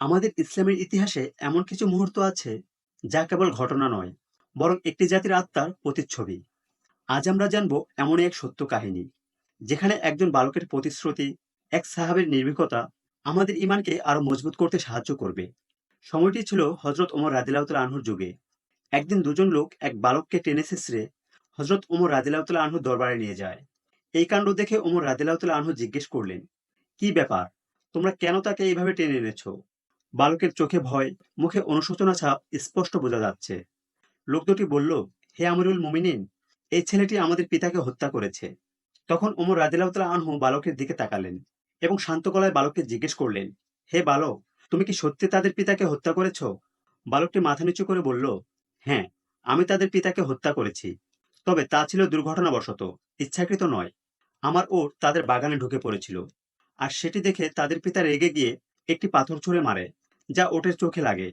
আমাদের ইসলামের ইতিহাসে এমন কিছু মুহূর্ত আছে যা কেবল ঘটনা নয়, বরং একটি জাতির আত্মার প্রতিচ্ছবি। আজ আমরা জানব এমনই এক সত্য কাহিনী, যেখানে একজন বালকের প্রতিশ্রুতি, এক সাহাবের নির্ভীকতা আমাদের ইমানকে আরও মজবুত করতে সাহায্য করবে। সময়টি ছিল হজরত ওমর রাদিলাউতাল আনহুর যুগে। একদিন দুজন লোক এক বালককে টেনে শেষরে হজরত ওমর রাদিলাউতাল আনহুর দরবারে নিয়ে যায়। এই কাণ্ড দেখে ওমর রাদিলাউতাল আনহু জিজ্ঞেস করলেন, কি ব্যাপার? তোমরা কেন তাকে এইভাবে টেনে এনেছো? বালকের চোখে ভয়, মুখে অনুশোচনা ছাপ স্পষ্ট বোঝা যাচ্ছে। লোক দুটি বলল, হে আমিরুল মুমিনিন, এই ছেলেটি আমাদের পিতাকে হত্যা করেছে। তখন ওমর রাদিলাউতালা আনহু বালকের দিকে তাকালেন এবং শান্ত গলায় বালককে জিজ্ঞেস করলেন, হে বালক, তুমি কি সত্যি তাদের পিতাকে হত্যা করেছ? বালকটি মাথা নিচু করে বলল হ্যাঁ আমি তাদের পিতাকে হত্যা করেছি। তবে তা ছিল দুর্ঘটনাবশত, ইচ্ছাকৃত নয়। আমার ওট তাদের বাগানে ঢুকে পড়েছিল। আর সেটি দেখে তাদের পিতা রেগে গিয়ে একটি পাথর ছুঁড়ে মারে। যা ওটের চোখে লাগে।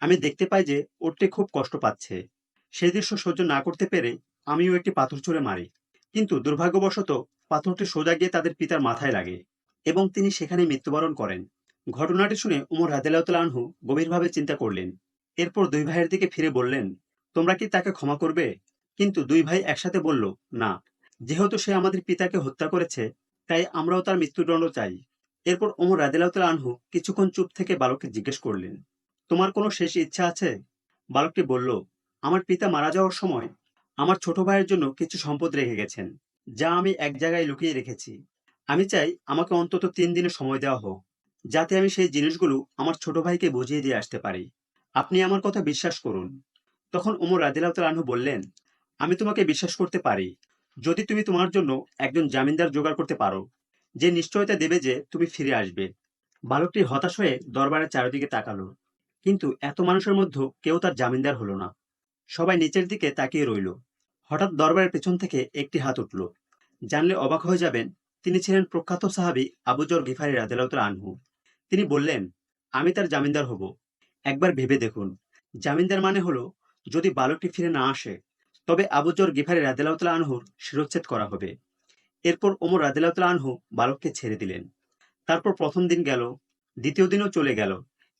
আমি দেখতে পাই যে ওটটি খুব কষ্ট পাচ্ছে। সেই দৃশ্য সহ্য না করতে পেরে আমিও একটি পাথর ছুঁড়ে মারি। কিন্তু দুর্ভাগ্যবশত পাথরটি সোজা গিয়ে তাদের পিতার মাথায় লাগে এবং তিনি সেখানে মৃত্যুবরণ করেন। ঘটনাটি শুনে উমর আনহু গভীরভাবে চিন্তা করলেন। এরপর দুই ভাইয়ের দিকে ফিরে বললেন, তোমরা কি তাকে ক্ষমা করবে? কিন্তু দুই ভাই একসাথে বলল, না। যেহেতু সে আমাদের পিতাকে হত্যা করেছে, তাই আমরাও তার মৃত্যুদণ্ড চাই। এরপর ওমর রাদিল্লাহতাল আনহু কিছুক্ষণ চুপ থেকে বালককে জিজ্ঞেস করলেন, তোমার কোনো শেষ ইচ্ছা আছে? বালকটি বলল, আমার পিতা মারা যাওয়ার সময় আমার ছোট ভাইয়ের জন্য কিছু সম্পদ রেখে গেছেন, যা আমি এক জায়গায় লুকিয়ে রেখেছি। আমি চাই আমাকে অন্তত তিন দিনের সময় দেওয়া হোক, যাতে আমি সেই জিনিসগুলো আমার ছোট ভাইকে বুঝিয়ে দিয়ে আসতে পারি। আপনি আমার কথা বিশ্বাস করুন। তখন ওমর রাদিল্লাহতাল আনহু বললেন, আমি তোমাকে বিশ্বাস করতে পারি। যদি তুমি তোমার জন্য একজন জামিনদার জোগাড় করতে পারো যে নিশ্চয়তা দেবে যে তুমি ফিরে আসবে। বালকটি হতাশ হয়ে দরবারের চারিদিকে তাকালো। কিন্তু এত মানুষের মধ্যে কেউ তার জামিনদার হলো না। সবাই নিচের দিকে তাকিয়ে রইল। হঠাৎ দরবারের পেছন থেকে একটি হাত উঠল। জানলে অবাক হয়ে যাবেন, তিনি ছিলেন প্রখ্যাত সাহাবি আবুজর গিফারি রাদেলাউতলা আনহু। তিনি বললেন, আমি তার জামিনদার হব। একবার ভেবে দেখুন। জামিনদার মানে হলো, যদি বালকটি ফিরে না আসে, তবে আবুজর গিফারি রাদেলাউতলা আনহুর শিরোচ্ছেদ করা হবে। এরপর ওমর রাদিল্লাহ আনহু বালককে ছেড়ে দিলেন। তারপর প্রথম দিন গেল, দ্বিতীয় দিনও চলে গেল,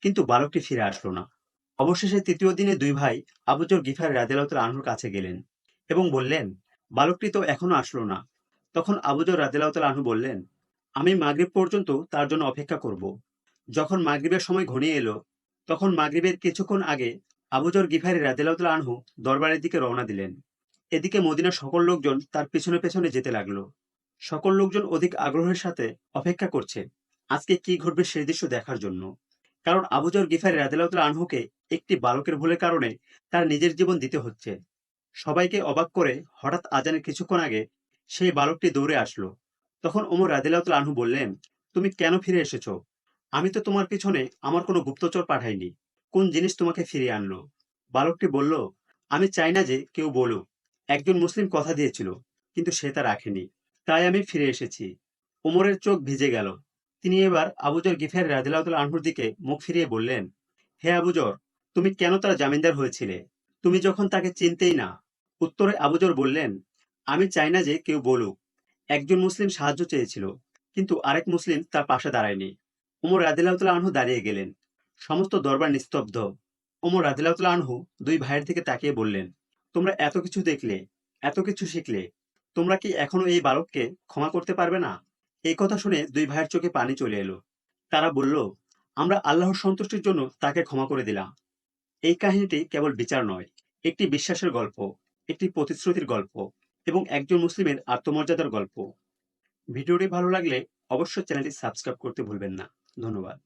কিন্তু বালকটি ফিরে আসলো না। অবশেষে তৃতীয় দিনে দুই ভাই আবুজর গিফার রাদিল্লাহ আনহুর কাছে গেলেন এবং বললেন, বালকটি তো এখনও আসলো না। তখন আবুজর রাদিল্লাহ আনহু বললেন, আমি মাগরিব পর্যন্ত তার জন্য অপেক্ষা করব। যখন মাগরিবের সময় ঘনিয়ে এলো, তখন মাগরিবের কিছুক্ষণ আগে আবুজর গিফারি রাদিল্লাহ আনহু দরবারের দিকে রওনা দিলেন। এদিকে মদিনার সকল লোকজন তার পেছনে পেছনে যেতে লাগল। সকল লোকজন অধিক আগ্রহের সাথে অপেক্ষা করছে। আজকে কি ঘটবে সেই দৃশ্য দেখার জন্য? কারণ আবুজর গিফারি রাদিল্লাহ আনহুকে একটি বালকের ভুলের কারণে তার নিজের জীবন দিতে হচ্ছে। সবাইকে অবাক করে হঠাৎ আজানের কিছুক্ষণ আগে সেই বালকটি দৌড়ে আসলো। তখন ওমর রাদিল্লাহ আনহু বললেন, তুমি কেন ফিরে এসেছ? আমি তো তোমার পিছনে আমার কোনো গুপ্তচর পাঠাইনি। কোন জিনিস তোমাকে ফিরিয়ে আনলো? বালকটি বলল, আমি চাই না যে কেউ বলুক। একজন মুসলিম কথা দিয়েছিল, কিন্তু সে তা রাখেনি। তাই আমি ফিরে এসেছি। ওমরের চোখ ভিজে গেল। তিনি এবার আবুজর গিফের রাদিল্লাহ আনহুর দিকে মুখ ফিরিয়ে বললেন, হে আবুজর, তুমি কেন তার জামিনদার হয়েছিলে? তুমি যখন তাকে চিনতেই না। উত্তরে আবুজর বললেন, আমি চাই না যে কেউ বলুক। একজন মুসলিম সাহায্য চেয়েছিল, কিন্তু আরেক মুসলিম তার পাশে দাঁড়ায়নি। ওমর রাদিল্লাহ আনহু দাঁড়িয়ে গেলেন। সমস্ত দরবার নিস্তব্ধ। ওমর রাদিল্লাহ আনহু দুই ভাইয়ের দিকে তাকিয়ে বললেন, তোমরা এত কিছু দেখলে, এত কিছু শিখলে তোমরা কি এখনও এই বালককে ক্ষমা করতে পারবে না? এই কথা শুনে দুই ভাইয়ের চোখে পানি চলে এলো। তারা বলল, আমরা আল্লাহর সন্তুষ্টির জন্য তাকে ক্ষমা করে দিলাম। এই কাহিনীটি কেবল বিচার নয়, একটি বিশ্বাসের গল্প, একটি প্রতিশ্রুতির গল্প এবং একজন মুসলিমের আত্মমর্যাদার গল্প। ভিডিওটি ভালো লাগলে অবশ্যই চ্যানেলটি সাবস্ক্রাইব করতে ভুলবেন না। ধন্যবাদ।